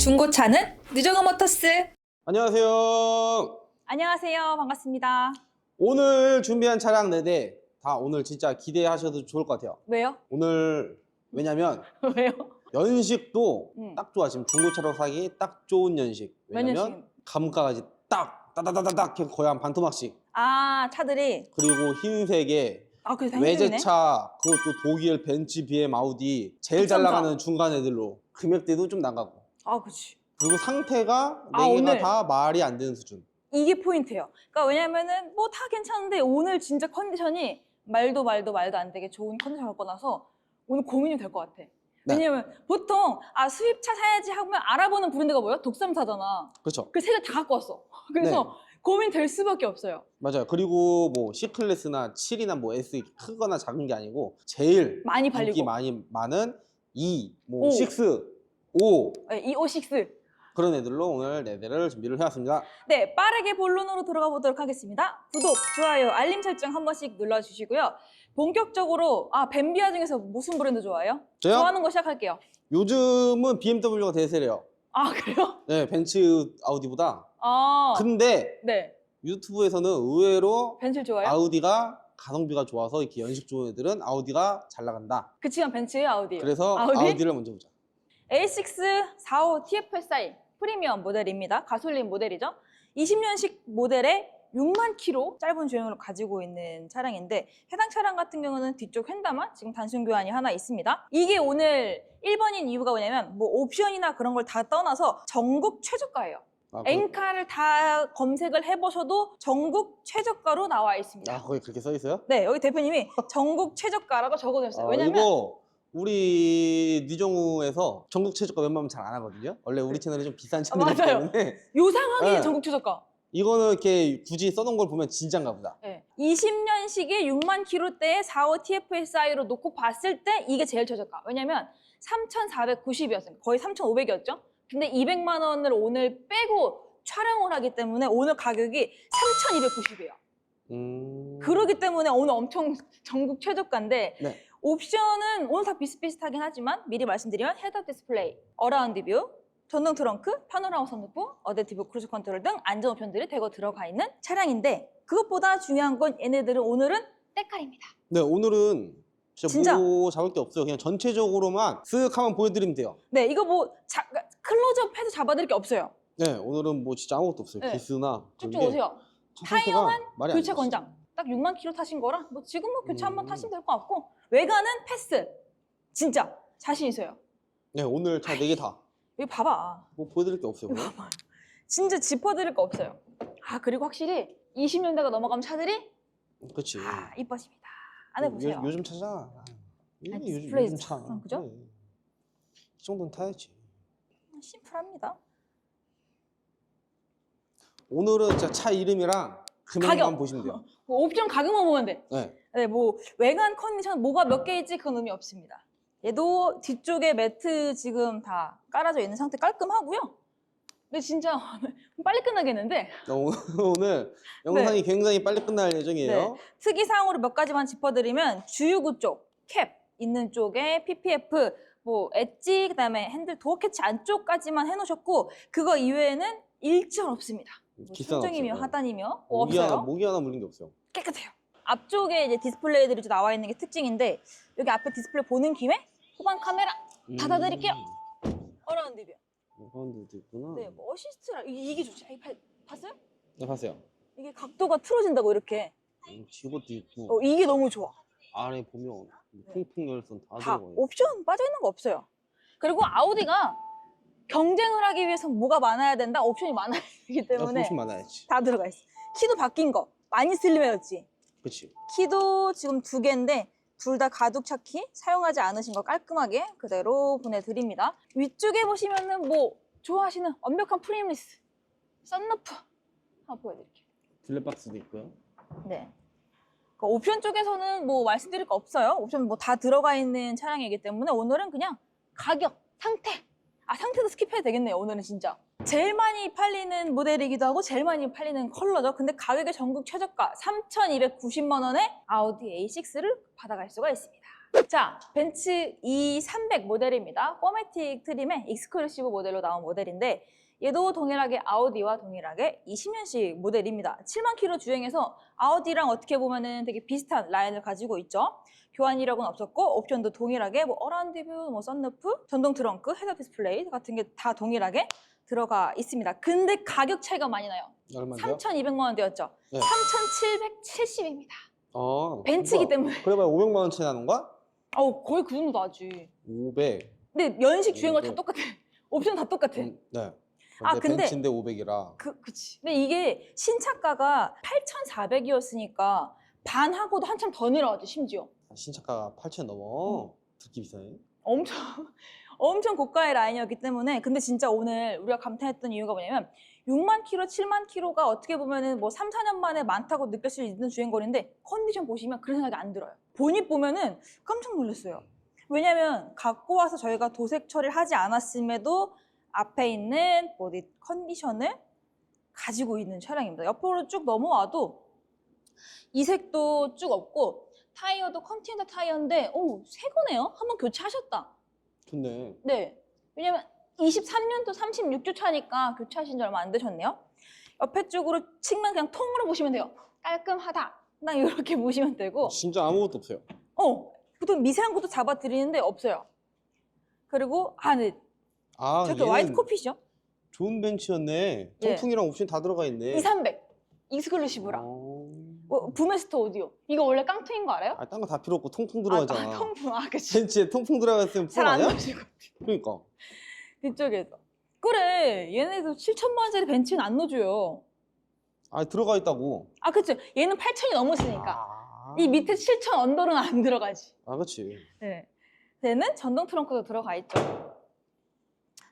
중고차는 느정어 모터스. 안녕하세요. 안녕하세요. 반갑습니다. 오늘 준비한 차량 4대 다 오늘 진짜 기대하셔도 좋을 것 같아요. 왜요? 오늘 왜냐면 왜요? 연식도 음. 딱 좋아. 지금 중고차로 사기 딱 좋은 연식. 몇 왜냐면 년씩? 감가까지 딱 따다다다닥 거의 한 반토막씩. 아, 차들이. 그리고 흰색에 아, 그래서. 외제차 그것도 독일 벤츠 BM 아우디 제일 잘 국산차. 나가는 중간 애들로 금액대도 좀 나가고 아, 그치. 그리고 상태가 아, 네 개가 오늘. 다 말이 안 되는 수준. 이게 포인트예요. 그러니까 왜냐면은 뭐 다 괜찮은데 오늘 진짜 컨디션이 말도 말도 말도 안 되게 좋은 컨디션을 꺼놔서 오늘 고민이 될 것 같아. 네. 왜냐면 보통 아 수입차 사야지 하면 알아보는 브랜드가 뭐야? 독삼사잖아. 그렇죠. 그 세 개 다 갖고 왔어. 그래서 고민 될 수밖에 없어요. 맞아요. 그리고 뭐 C 클래스나 7이나 뭐 S 크거나 작은 게 아니고 제일 많이 인기 팔리고. 많이 많은 2, 뭐 오. 6, 5 네, 256. 그런 애들로 오늘 네 대를 준비를 해왔습니다. 네, 빠르게 본론으로 들어가 보도록 하겠습니다. 구독, 좋아요, 알림 설정 한 번씩 눌러주시고요. 본격적으로 아 뱀비아 중에서 무슨 브랜드 좋아해요? 저요? 좋아하는 거 시작할게요. 요즘은 BMW가 대세래요. 아 그래요? 네, 벤츠 아우디보다. 아 근데 네, 유튜브에서는 의외로 벤츠 좋아요? 아우디가 가성비가 좋아서 이렇게 연식 좋은 애들은 아우디가 잘 나간다. 그치만 벤츠예요, 아우디예요? 그래서 아우디? 아우디 를 먼저 보자. A6 45 TFSI 프리미엄 모델입니다. 가솔린 모델이죠. 20년식 모델에 6만 킬로 짧은 주행을 가지고 있는 차량인데 해당 차량 같은 경우는 뒤쪽 휀다만 지금 단순 교환이 하나 있습니다. 이게 오늘 1번인 이유가 뭐냐면 뭐 옵션이나 그런 걸 다 떠나서 전국 최저가예요. 아, 그- 엔카를 다 검색을 해보셔도 전국 최저가로 나와 있습니다. 아, 거기 그렇게 써 있어요? 네, 여기 대표님이 전국 최저가라고 적어주셨어요. 아, 왜냐면 이거 우리 니정우에서 전국 최저가 웬만하면 잘 안 하거든요. 원래 우리 채널이 좀 비싼 채널이기 아, 맞아요. 때문에 요상하게 네. 전국 최저가. 이거는 이렇게 굳이 써놓은 걸 보면 진짠가 보다. 네. 20년식의 6만 킬로대의 45 TFSI로 놓고 봤을 때 이게 제일 최저가. 왜냐면 3,490이었어요. 거의 3,500이었죠. 근데 200만 원을 오늘 빼고 촬영을 하기 때문에 오늘 가격이 3,290이에요. 음... 그러기 때문에 오늘 엄청 전국 최저가인데 네. 옵션은 오늘 다 비슷비슷하긴 하지만 미리 말씀드리면 헤드업 디스플레이, 어라운드 뷰, 전동 트렁크, 파노라마 선루프, 어댑티브 크루즈 컨트롤 등 안전 옵션들이 대거 들어가 있는 차량인데 그것보다 중요한 건 얘네들은 오늘은 때깔입니다. 네, 오늘은 진짜, 진짜? 뭐 잡을 게 없어요. 그냥 전체적으로만 쓱 한번 보여드리면 돼요. 네, 이거 뭐 자, 클로즈업 해서 잡아드릴 게 없어요. 네, 오늘은 뭐 진짜 아무것도 없어요. 네. 기스나 쭉쭉 오세요. 타이어만 말이 안 교체 돼요. 권장. 딱 6만 킬로 타신 거라 뭐 지금 뭐 교체 한 번 음. 타시면 될 것 같고 외관은 패스. 진짜 자신 있어요. 네, 오늘 차 네 개 다. 여기 봐봐. 뭐 보여드릴 게 없어요. 오늘. 진짜 짚어드릴 거 없어요. 아 그리고 확실히 20년대가 넘어가면 차들이 그렇지. 아 이뻐집니다. 안에 보세요. 요, 요즘 차잖아. 이게 아니, 요즘, 디스플레이 요즘 차. 음, 그죠? 그래. 이 정도는 타야지. 심플합니다. 오늘은 진짜 차 이름이랑 금액만 가격. 보시면 돼요. 뭐 옵션 가격만 보면 돼. 네. 네, 뭐 외관 컨디션 뭐가 몇 개 있지 그건 의미 없습니다. 얘도 뒤쪽에 매트 지금 다 깔아져 있는 상태 깔끔하고요. 근데 진짜 빨리 끝나겠는데 어, 오늘 영상이 굉장히 빨리 끝날 예정이에요. 네. 특이 사항으로 몇 가지만 짚어드리면 주유구 쪽 캡 있는 쪽에 PPF 뭐 엣지 그다음에 핸들 도어 캐치 안쪽까지만 해놓으셨고 그거 이외에는 일절 없습니다. 뭐 기사는 천정이며 없어요. 하단이며 뭐 모기 하나, 없어요. 모기 하나 물린 게 없어요. 깨끗해요. 앞쪽에 이제 디스플레이들이 좀 나와 있는 게 특징인데 여기 앞에 디스플레이 보는 김에 후방 카메라 닫아드릴게요. 어라운드 뷰. 가운데도 있구나. 네, 뭐 어시스트라 이게, 이게 좋지. 이 파- 봤어요? 네, 봤어요. 이게 각도가 틀어진다고 이렇게. 음, 지것도 있고 어, 이게 너무 좋아. 안에 보면 풍풍 열선 다 다 들어가요. 옵션 빠져 있는 거 없어요. 그리고 아우디가 경쟁을 하기 위해서 뭐가 많아야 된다? 옵션이 많아야 되기 때문에 옵션 많아야지. 다 들어가 있어. 키도 바뀐 거 많이 슬림해졌지. 그렇지. 키도 지금 두 개인데 둘 다 가죽 차키 사용하지 않으신 거 깔끔하게 그대로 보내드립니다. 위쪽에 보시면은 뭐 좋아하시는 완벽한 프레임리스 썬루프 한번 보여드릴게요. 블랙박스도 있고요. 네. 그 옵션 쪽에서는 뭐 말씀드릴 거 없어요. 옵션 뭐 다 들어가 있는 차량이기 때문에 오늘은 그냥 가격, 상태. 아 상태도 스킵해도 되겠네요. 오늘은 진짜. 제일 많이 팔리는 모델이기도 하고 제일 많이 팔리는 컬러죠. 근데 가격의 전국 최저가 3,290만 원에 아우디 A6를 받아갈 수가 있습니다. 자, 벤츠 E300 모델입니다. 포매틱 트림의 익스클루시브 모델로 나온 모델인데 얘도 동일하게 아우디와 동일하게 20년식 모델입니다. 7만 킬로 주행해서 아우디랑 어떻게 보면 은 되게 비슷한 라인을 가지고 있죠. 교환 이력은 없었고 옵션도 동일하게 뭐 어라운드 뷰, 뭐 썬루프, 전동 트렁크, 헤드업 디스플레이 같은 게 다 동일하게 들어가 있습니다. 근데 가격 차이가 많이 나요. 얼마인데요? 3,200만 원대였죠. 네. 3,770입니다. 어, 벤츠이기. 때문에. 그래봐야 500만 원치 나는 거야? 어우, 거의 그 정도 나지. 500. 근데 연식 주행거 다 네. 똑같아. 옵션 다 똑같아. 음, 네. 아, 근데 근데- 벤츠인데 500이라. 그, 그치. 근데 이게 신차가가 8,400이었으니까 반하고도 한참 더 내려왔죠, 심지어. 신차가가 8천 넘어. 듣기 비싸네. 엄청, 엄청 고가의 라인이었기 때문에. 근데 진짜 오늘 우리가 감탄했던 이유가 뭐냐면 6만 킬로, 7만 킬로가 어떻게 보면은 뭐 3, 4년 만에 많다고 느낄 수 있는 주행 거리인데 컨디션 보시면 그런 생각이 안 들어요. 보닛 보면은 깜짝 놀랐어요. 왜냐면 갖고 와서 저희가 도색 처리를 하지 않았음에도 앞에 있는 보디 컨디션을 가지고 있는 차량입니다. 옆으로 쭉 넘어와도 이 색도 쭉 없고 타이어도 컨티넨탈 타이어인데 오, 새 거네요. 한번 교체하셨다. 좋네. 네. 왜냐면 23년도 36주 차니까 교체하신 지 얼마 안 되셨네요. 옆에 쪽으로 측면 그냥 통으로 보시면 돼요. 깔끔하다. 딱 이렇게 보시면 되고. 진짜 아무것도 없어요. 어, 보통 미세한 것도 잡아드리는데 없어요. 그리고 아, 네. 아, 저기 얘는 화이트 코피죠? 좋은 벤츠였네. 예. 통풍이랑 옵션 다 들어가 있네. 2300. 익스클루시브랑. 어... 어, 부메스터 오디오. 이거 원래 깡통인 거 알아요? 아, 딴 거 다 필요 없고 통풍 아, 들어가잖아. 아, 통풍. 아, 그치. 벤츠에 통풍 들어갔으면 프로 잘안 아니야? 그러니까. 뒤쪽에서. 그래. 얘네도 7천만 원짜리 벤츠는 안 넣어줘요. 아, 들어가 있다고. 아, 그쵸. 얘는 8천이 넘었으니까. 아, 이 밑에 7천 언더는 안 들어가지. 아, 그렇지. 네. 얘는 전동 트렁크도 들어가 있죠.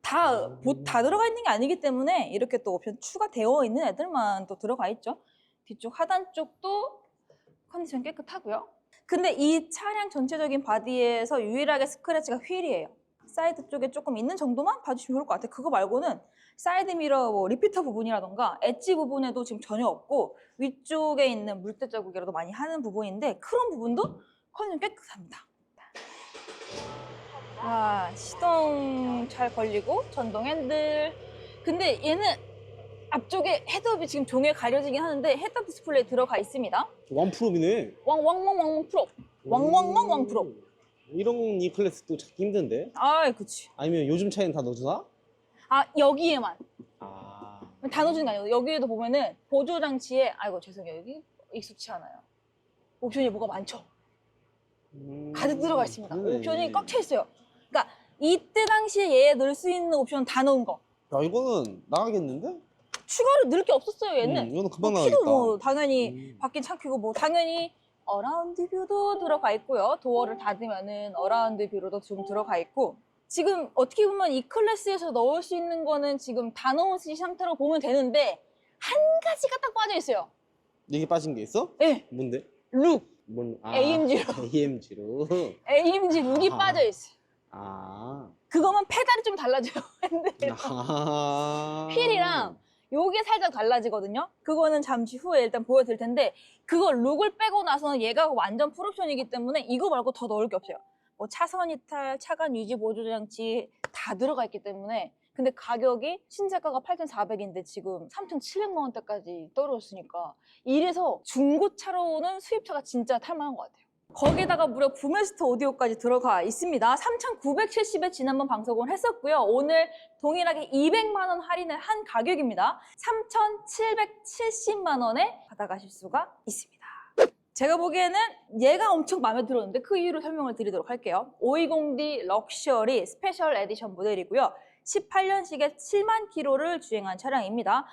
다, 보- 다 들어가 있는 게 아니기 때문에 이렇게 또 옵션 추가되어 있는 애들만 또 들어가 있죠. 뒤쪽 하단 쪽도 컨디션 깨끗하고요. 근데 이 차량 전체적인 바디에서 유일하게 스크래치가 휠이에요. 사이드 쪽에 조금 있는 정도만 봐주시면 좋을 것 같아요. 그거 말고는 사이드 미러 뭐 리피터 부분이라던가 엣지 부분에도 지금 전혀 없고 위쪽에 있는 물때 자국이라도 많이 하는 부분인데 크롬 부분도 컨디션 깨끗합니다. 아, 시동 잘 걸리고 전동 핸들. 근데 얘는 앞쪽에 헤드업이 지금 종에 가려지긴 하는데 헤드업 디스플레이 들어가 있습니다. 완프롭이네. 왕왕왕 왕 프로. 왕왕왕 왕 프로. 음. 이런 이 클래스도 찾기 힘든데? 아, 그치. 아니면 요즘 차에는 다 넣어주나? 아, 여기에만. 아. 다 넣어주는 게 아니고 여기에도 보면은 보조 장치에 아이고 죄송해요 여기 익숙치 않아요. 옵션이 뭐가 많죠. 음, 가득 들어가 있습니다. 그러네. 옵션이 꽉 차 있어요. 그러니까 이때 당시에 얘에 넣을 수 있는 옵션 다 넣은 거. 야, 이거는 나가겠는데? 추가로 넣을 게 없었어요 얘는. 음, 이거는 금방 뭐 나가겠다. 뭐 당연히 음. 바뀐 차키고 뭐 당연히 어라운드 뷰도 들어가 있고요. 도어를 닫으면은 어라운드 뷰로도 좀 들어가 있고 지금 어떻게 보면 이 클래스에서 넣을 수 있는 거는 지금 다 넣으신 상태로 보면 되는데 한 가지가 딱 빠져 있어요. 이게 빠진 게 있어? 예, 뭔데? 룩. 뭔, 아, AMG로. AMG로. AMG 룩이 아하. 빠져 있어요. 아. 그거만 페달이 좀 달라져요. 핸들이랑. 아. 휠이랑 요게 살짝 달라지거든요. 그거는 잠시 후에 일단 보여드릴 텐데 그거 룩을 빼고 나서는 얘가 완전 풀옵션이기 때문에 이거 말고 더 넣을 게 없어요. 뭐 차선 이탈, 차간 유지 보조 장치 다 들어가 있기 때문에 근데 가격이 신제가가 8,400인데 지금 3,700만 원대까지 떨어졌으니까 이래서 중고차로는 수입차가 진짜 탈만한 것 같아요. 거기다가 무려 부메스터 오디오까지 들어가 있습니다. 3,970에 지난번 방송을 했었고요. 오늘 동일하게 200만 원 할인을 한 가격입니다. 3,770만 원에 받아가실 수가 있습니다. 제가 보기에는 얘가 엄청 마음에 들었는데 그 이유를 설명을 드리도록 할게요. 520D 럭셔리 스페셜 에디션 모델이고요. 18년식에 7만 킬로를 주행한 차량입니다.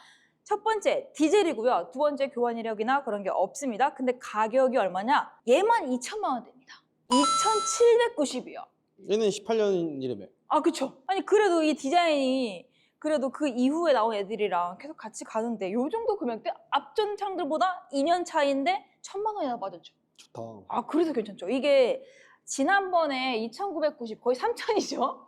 첫 번째 디젤이고요. 두 번째 교환 이력이나 그런 게 없습니다. 근데 가격이 얼마냐? 얘만 2천만 원대입니다. 2,790이요. 얘는 18년 이래며. 아, 그쵸. 아니, 그래도 이 디자인이 그래도 그 이후에 나온 애들이랑 계속 같이 가는데 요 정도 금액대 앞전 창들보다 2년 차인데 천만 원이나 빠졌죠. 좋다. 아, 그래서 괜찮죠. 이게 지난번에 2,990 거의 3,000이죠.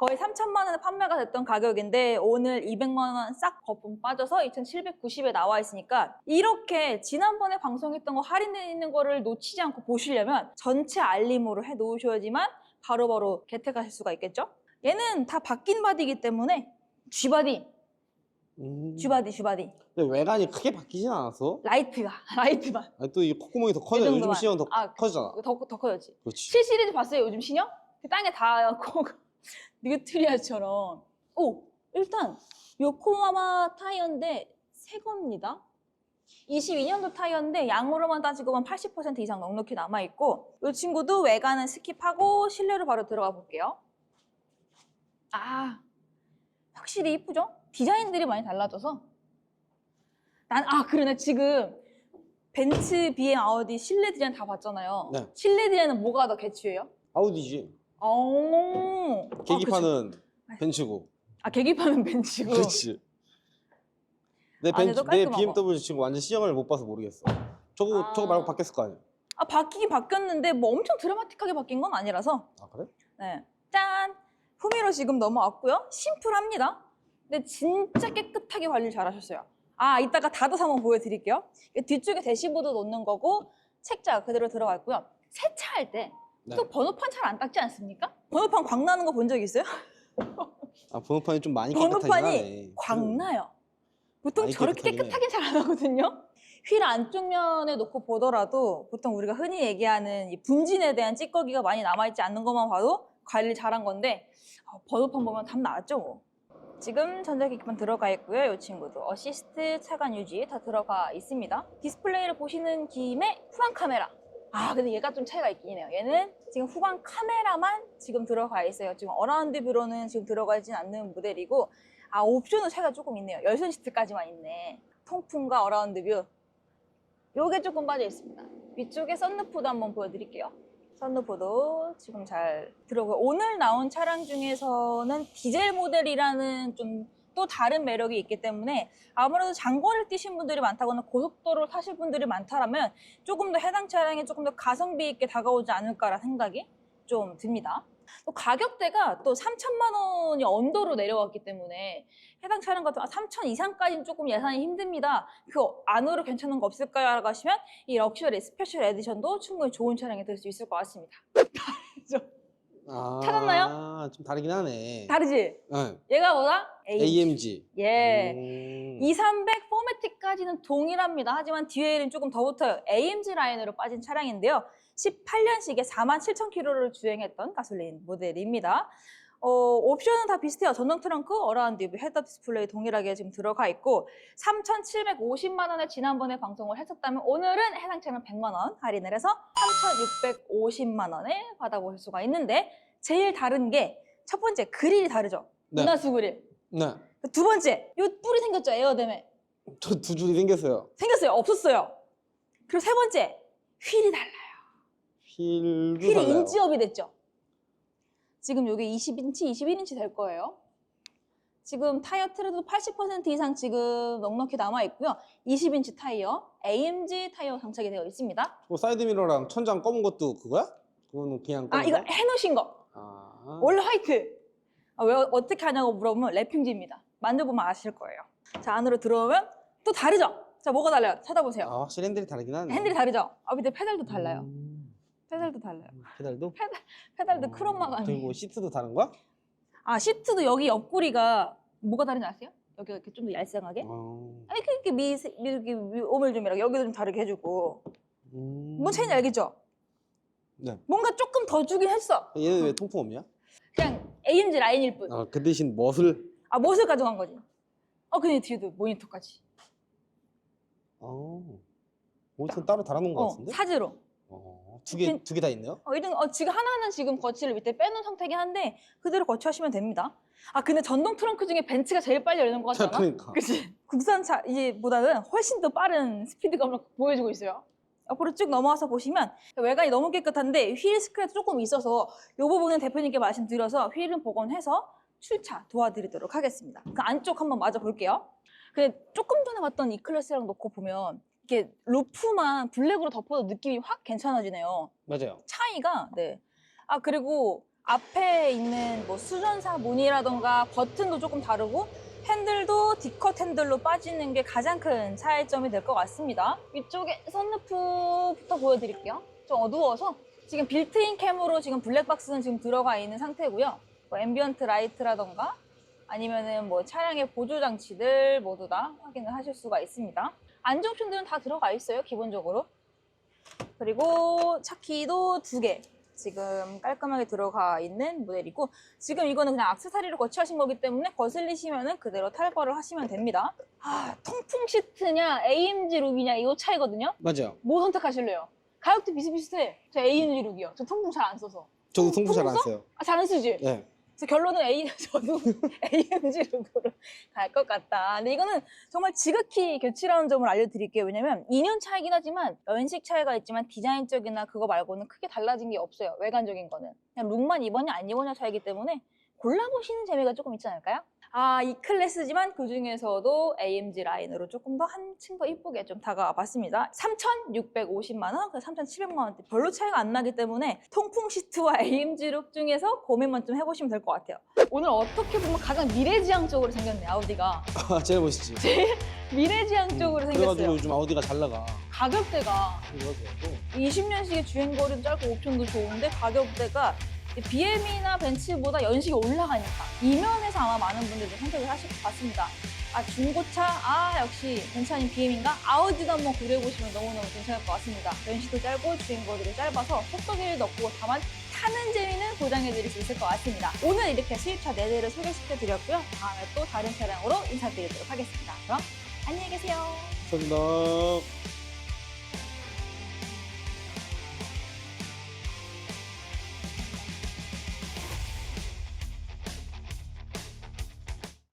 거의 3천만 원에 판매가 됐던 가격인데 오늘 200만 원 싹 거품 빠져서 2,790에 나와 있으니까 이렇게 지난번에 방송했던 거 할인돼 있는 거를 놓치지 않고 보시려면 전체 알림으로 해 놓으셔야지만 바로바로 개택하실 수가 있겠죠? 얘는 다 바뀐 바디이기 때문에 G바디, 음. G바디, G바디. 근데 외관이 크게 바뀌진 않았어. 라이트가, 라이트만. 또 이 콧구멍이 더 커져. 이 요즘 정도만. 시험 더 아, 커지잖아. 더, 더 커졌지. 그렇지. 7 시리즈 봤어요 요즘 신형? 그 땅에 닿고 뉴트리아처럼 오 일단 요코하마 타이어인데 새 겁니다 22년도 타이어인데 양으로만 따지고만 80% 이상 넉넉히 남아있고 이 친구도 외관은 스킵하고 실내로 바로 들어가 볼게요 아 확실히 이쁘죠? 디자인들이 많이 달라져서 난 아 그러네 지금 벤츠, BM, 아우디 실내 디자인 다 봤잖아요. 네. 실내 디자인은 뭐가 더 개추예요? 아우디지. 어. 계기판은 아, 벤츠고. 아 계기판은 벤츠고. 그렇지. 내, 벤츠, 안에도 내 깔끔하고. BMW 지금 완전 시형을 못 봐서 모르겠어. 저거 아. 저거 말고 바뀌었을 거 아니야? 아 바뀌긴 바뀌었는데 뭐 엄청 드라마틱하게 바뀐 건 아니라서. 아 그래? 네. 짠. 후미로 지금 넘어왔고요. 심플합니다. 근데 진짜 깨끗하게 관리를 잘하셨어요. 아 이따가 닫아서 한번 보여드릴게요. 이 뒤쪽에 대시보드 놓는 거고 책자 그대로 들어가 있고요. 세차할 때 또 네. 번호판 잘 안 닦지 않습니까? 번호판 광 나는 거 본 적 있어요? 아 번호판이 좀 많이 깨끗하긴 번호판이 하네. 광 나요. 보통 많이 저렇게 깨끗하긴 잘 안 하거든요. 휠 안쪽 면에 놓고 보더라도 보통 우리가 흔히 얘기하는 이 분진에 대한 찌꺼기가 많이 남아있지 않는 것만 봐도 관리를 잘한 건데 어, 번호판 보면 답 나왔죠 뭐. 지금 전자기기판 들어가 있고요. 이 친구도 어시스트 차간 유지 다 들어가 있습니다. 디스플레이를 보시는 김에 후방 카메라. 아 근데 얘가 좀 차이가 있긴 해요. 얘는 지금 후방 카메라만 지금 들어가 있어요. 지금 어라운드 뷰로는 지금 들어가 있진 않는 모델이고 아 옵션은 차이가 조금 있네요. 열선 시트까지만 있네. 통풍과 어라운드 뷰. 요게 조금 빠져 있습니다. 위쪽에 썬루프도 한번 보여드릴게요. 썬루프도 지금 잘 들어오고 오늘 나온 차량 중에서는 디젤 모델이라는 좀 또 다른 매력이 있기 때문에 아무래도 장거리를 뛰신 분들이 많다거나 고속도로를 타실 분들이 많다라면 조금 더 해당 차량에 조금 더 가성비 있게 다가오지 않을까라는 생각이 좀 듭니다. 또 가격대가 또 3천만 원이 언더로 내려왔기 때문에 해당 차량 같은 3천 이상까지는 조금 예산이 힘듭니다. 그 안으로 괜찮은 거 없을까요? 라고 하시면 이 럭셔리 스페셜 에디션도 충분히 좋은 차량이 될 수 있을 것 같습니다. 아, 찾았나요? 좀 다르긴 하네. 다르지? 응. 얘가 뭐다? AMG. 예. 음. 2300 포매틱까지는 동일합니다. 하지만 뒤에는 조금 더 붙어요. AMG 라인으로 빠진 차량인데요. 18년식에 47,000km를 주행했던 가솔린 모델입니다. 어, 옵션은 다 비슷해요. 전동 트렁크, 어라운드 뷰, 헤드업 디스플레이 동일하게 지금 들어가 있고 3,750만 원에 지난번에 방송을 했었다면 오늘은 해당 차량 100만 원 할인을 해서 3,650만 원에 받아보실 수가 있는데 제일 다른 게 첫 번째 그릴이 다르죠. 네. 은하수 그릴. 네. 두 번째, 요 뿔이 생겼죠, 에어댐에. 저 두 줄이 생겼어요. 생겼어요, 없었어요. 그리고 세 번째, 휠이 달라요. 휠도 휠이 달라요. 인지업이 됐죠. 지금 요게 20인치, 21인치 될 거예요. 지금 타이어 트레도 80% 이상 지금 넉넉히 남아 있고요. 20인치 타이어, AMG 타이어 장착이 되어 있습니다. 뭐 사이드 미러랑 천장 검은 것도 그거야? 그거는 그냥 검은 아, 이거 거? 해놓으신 거. 아. 원래 화이트. 아, 왜 어떻게 하냐고 물어보면 랩핑지입니다. 만져보면 아실 거예요. 자, 안으로 들어오면 또 다르죠? 자, 뭐가 달라요? 찾아보세요. 아, 확실히 핸들이 다르긴 하네. 핸들이 다르죠? 아, 근데 페달도 달라요. 음. 페달도 달라요. 페달도? 페달도 어, 크롬마가 아니에요. 그리고 시트도 다른 거야? 아 시트도 여기 옆구리가 뭐가 다른지 아세요? 여기가 이렇게 좀 더 얄쌍하게? 어. 아니 이렇게 미, 미 이렇게 미- 오물조밀하게 여기도 좀 다르게 해주고 음. 뭔 차이인지 알겠죠? 네. 뭔가 조금 더 주긴 했어. 얘는 왜 통풍 없냐? 그냥 AMG 라인일 뿐. 아, 그 대신 멋을 아 멋을 가져간 거지. 어 근데 뒤에도 모니터까지. 어. 모니터 따로 달아놓은 거어 같은데? 사제로. 어. 두 개, 그- 두개 다 있네요? 어 이런 어 지금 하나는 지금 거치를 밑에 빼놓은 상태긴 한데 그대로 거치하시면 됩니다. 아 근데 전동 트렁크 중에 벤츠가 제일 빨리 열리는 것 같지 않아? 그러니까. 그치? 국산차 이보다는 훨씬 더 빠른 스피드감을 보여주고 있어요. 앞으로 쭉 넘어와서 보시면 외관이 너무 깨끗한데 휠 스크래치 조금 있어서 이 부분은 대표님께 말씀드려서 휠은 복원해서 출차 도와드리도록 하겠습니다. 그 안쪽 한번 맞아 볼게요. 근데 조금 전에 봤던 이 클래스랑 놓고 보면 이게 루프만 블랙으로 덮어도 느낌이 확 괜찮아지네요. 맞아요. 차이가 네. 아 그리고 앞에 있는 뭐 수전사 무늬라던가 버튼도 조금 다르고 핸들도 D컷 핸들로 빠지는 게 가장 큰 차이점이 될 것 같습니다. 위쪽에 선루프부터 보여드릴게요. 좀 어두워서 지금 빌트인 캠으로 지금 블랙박스는 지금 들어가 있는 상태고요. 뭐 앰비언트 라이트라던가 아니면은 뭐 차량의 보조 장치들 모두 다 확인을 하실 수가 있습니다. 안정 옵션들은 다 들어가 있어요, 기본적으로. 그리고 차키도 두 개. 지금 깔끔하게 들어가 있는 모델이고 지금 이거는 그냥 악세사리를 거치하신 거기 때문에 거슬리시면은 그대로 탈거를 하시면 됩니다. 아, 통풍 시트냐 AMG 룩이냐 이거 차이거든요. 맞아요. 뭐 선택하실래요? 가격도 비슷비슷해. 저 AMG 룩이요. 저 통풍 잘 안 써서. 저도 통풍 잘 안? 써요. 아, 잘 안 쓰지? 네. 그래서 결론은 A, 저도 AMG 룩으로 갈 것 같다. 근데 이거는 정말 지극히 교치라는 점을 알려드릴게요. 왜냐면 2년 차이긴 하지만 연식 차이가 있지만 디자인적이나 그거 말고는 크게 달라진 게 없어요. 외관적인 거는. 그냥 룩만 입었냐 안 입었냐 차이기 때문에 골라보시는 재미가 조금 있지 않을까요? 아, 이 클래스지만 그 중에서도 AMG 라인으로 조금 더 한층 더 이쁘게 좀 다가와 봤습니다. 3,650만원, 3,700만 원대 별로 차이가 안 나기 때문에 통풍 시트와 AMG 룩 중에서 고민만 좀 해보시면 될 것 같아요. 오늘 어떻게 보면 가장 미래지향적으로 생겼네, 아우디가. 아, 제가 보시지. 미래지향적으로 그래가지고 생겼어요. 요즘 아우디가 잘 나가. 가격대가 그래가지고 20년식의 주행 거리도 짧고 옵션도 좋은데 가격대가 BM이나 벤츠보다 연식이 올라가니까 이면에서 아마 많은 분들이 선택을 하실 것 같습니다. 아 중고차 아 역시 아닌 BM인가 아우디도 한번 고려해보시면 너무너무 괜찮을 것 같습니다. 연식도 짧고 주행거리도 짧아서 속도기를 없고 다만 타는 재미는 보장해드릴 수 있을 것 같습니다. 오늘 이렇게 수입차 4대를 소개시켜드렸고요. 다음에 또 다른 차량으로 인사드리도록 하겠습니다. 그럼 안녕히 계세요. 감사합니다.